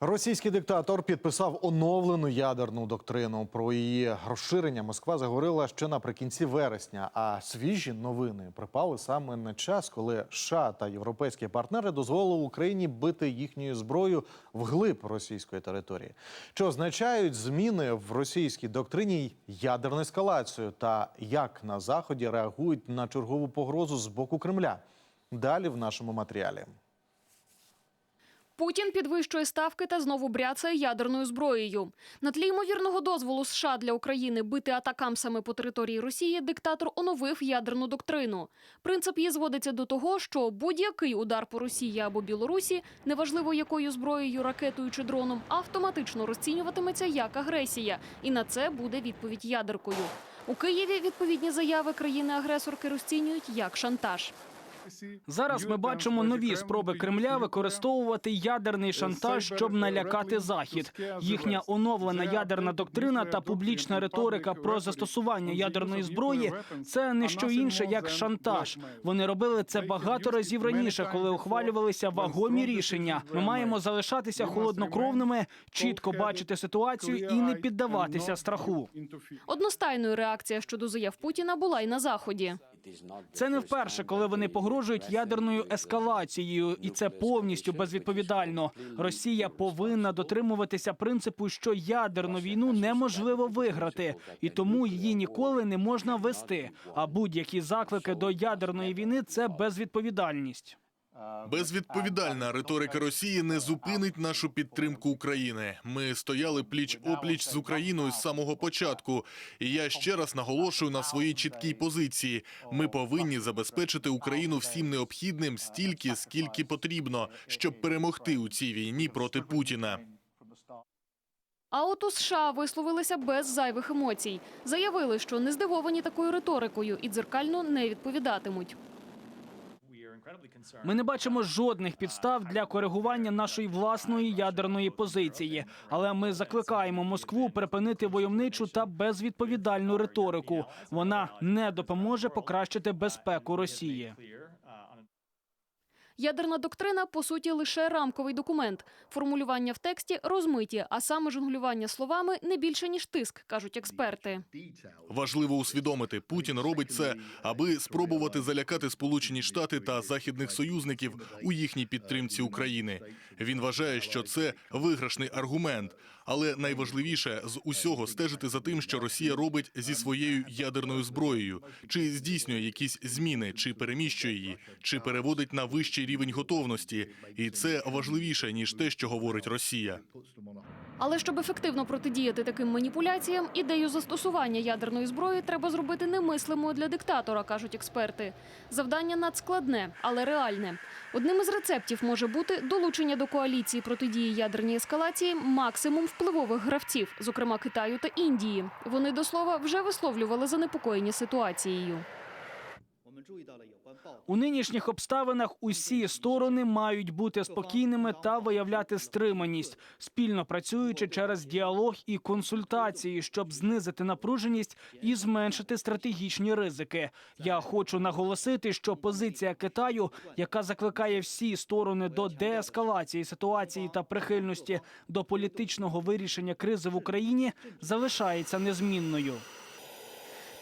Російський диктатор підписав оновлену ядерну доктрину. Про її розширення Москва заговорила ще наприкінці вересня. А свіжі новини припали саме на час, коли США та європейські партнери дозволили Україні бити їхньою зброєю вглиб російської території. Що означають зміни в російській доктрині й ядерну ескалацію, та як на заході реагують на чергову погрозу з боку Кремля? Далі в нашому матеріалі. Путін підвищує ставки та знову бряцає ядерною зброєю. На тлі ймовірного дозволу США для України бити атакамсами по території Росії диктатор оновив ядерну доктрину. Принцип її зводиться до того, що будь-який удар по Росії або Білорусі, неважливо якою зброєю, ракетою чи дроном, автоматично розцінюватиметься як агресія, і на це буде відповідь ядеркою. У Києві відповідні заяви країни-агресорки розцінюють як шантаж. Зараз ми бачимо нові спроби Кремля використовувати ядерний шантаж, щоб налякати захід. Їхня оновлена ядерна доктрина та публічна риторика про застосування ядерної зброї це не що інше як шантаж. Вони робили це багато разів раніше, коли ухвалювалися вагомі рішення. Ми маємо залишатися холоднокровними, чітко бачити ситуацію і не піддаватися страху. Одностайною реакція щодо заяв Путіна була й на заході. Це не вперше, коли вони погрожують ядерною ескалацією, і це повністю безвідповідально. Росія повинна дотримуватися принципу, що ядерну війну неможливо виграти, і тому її ніколи не можна вести. А будь-які заклики до ядерної війни це безвідповідальність. Безвідповідальна риторика Росії не зупинить нашу підтримку України. Ми стояли пліч опліч з Україною з самого початку. І я ще раз наголошую на своїй чіткій позиції. Ми повинні забезпечити Україну всім необхідним стільки, скільки потрібно, щоб перемогти у цій війні проти Путіна. А от у США висловилися без зайвих емоцій. Заявили, що не здивовані такою риторикою і дзеркально не відповідатимуть. Ми не бачимо жодних підстав для коригування нашої власної ядерної позиції, але ми закликаємо Москву припинити войовничу та безвідповідальну риторику. Вона не допоможе покращити безпеку Росії. Ядерна доктрина по суті лише рамковий документ. Формулювання в тексті розмиті, а саме жонглювання словами не більше ніж тиск, кажуть експерти. Важливо усвідомити, Путін робить це, аби спробувати залякати Сполучені Штати та західних союзників у їхній підтримці України. Він вважає, що це виграшний аргумент. Але найважливіше з усього стежити за тим, що Росія робить зі своєю ядерною зброєю, чи здійснює якісь зміни, чи переміщує її, чи переводить на вищий рівень готовності. І це важливіше ніж те, що говорить Росія. Але щоб ефективно протидіяти таким маніпуляціям, ідею застосування ядерної зброї треба зробити немислимою для диктатора, кажуть експерти. Завдання надскладне, але реальне. Одним із рецептів може бути долучення до коаліції протидії ядерній ескалації максимум впливових гравців, зокрема Китаю та Індії. Вони до слова вже висловлювали занепокоєння ситуацією. У нинішніх обставинах усі сторони мають бути спокійними та виявляти стриманість, спільно працюючи через діалог і консультації, щоб знизити напруженість і зменшити стратегічні ризики. Я хочу наголосити, що позиція Китаю, яка закликає всі сторони до деескалації ситуації та прихильності до політичного вирішення кризи в Україні, залишається незмінною.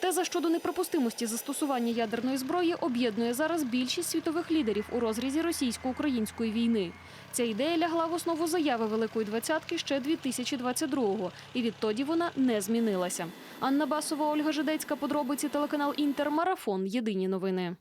Теза щодо неприпустимості застосування ядерної зброї об'єднує зараз більшість світових лідерів у розрізі російсько-української війни. Ця ідея лягла в основу заяви Великої двадцятки ще 2022-го, і відтоді вона не змінилася. Анна Басова, Ольга Жидецька, подробиці телеканал Інтермарафон. Єдині новини.